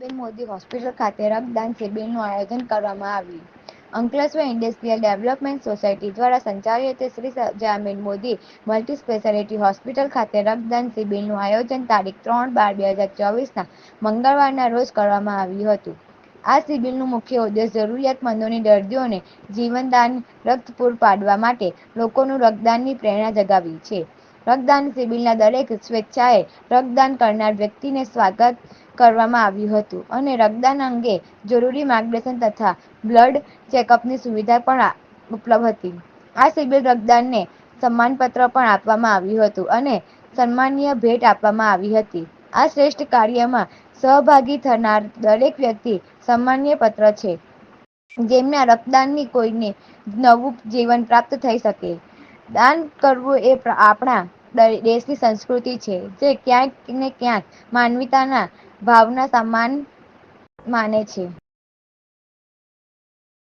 બેન મોદી હોસ્પિટલ ખાતે રક્તદાન શિબિરનું આયોજન કરવામાં આવ્યું. અંકલેશ્વર ઇન્ડસ્ટ્રીયલ ડેવલપમેન્ટ સોસાયટી દ્વારા સંચાલિત શ્રી સજામીન મોદી મલ્ટી સ્પેશિયાલિટી હોસ્પિટલ ખાતે રક્તદાન શિબિરનું આયોજન તારીખ ત્રણ બાર બે હજાર ચોવીસના મંગળવારના રોજ કરવામાં આવ્યું હતું. આ શિબિરનું મુખ્ય ઉદ્દેશ જરૂરિયાતમંદોની દર્દીઓને જીવનદાન, રક્ત પૂરું પાડવા માટે લોકોનું રક્તદાનની પ્રેરણા જગાવી છે. રક્તદાન શિબિરના દરેક સ્વેચ્છાએ રક્તદાન કરનાર વ્યક્તિને સ્વાગત કરવામાં આવ્યું હતું અને રક્તદાન અંગે જરૂરી માર્ગદર્શન તથા બ્લડ ચેકઅપની સુવિધા પણ ઉપલબ્ધ હતી. આ શિબિર રક્તદાનને સન્માનપત્ર પણ આપવામાં આવ્યું હતું અને સન્માનીય ભેટ આપવામાં આવી હતી. આ શ્રેષ્ઠ કાર્યમાં સહભાગી થનાર દરેક વ્યક્તિ સન્માનીય પત્ર છે. જેમના રક્તદાનની કોઈને નવું જીવન પ્રાપ્ત થઈ શકે. દાન કરવું એ આપણા દેશની સંસ્કૃતિ છે. જે ક્યાંક ને ક્યાંક માનવીતાના ભાવના સમાન માને છે.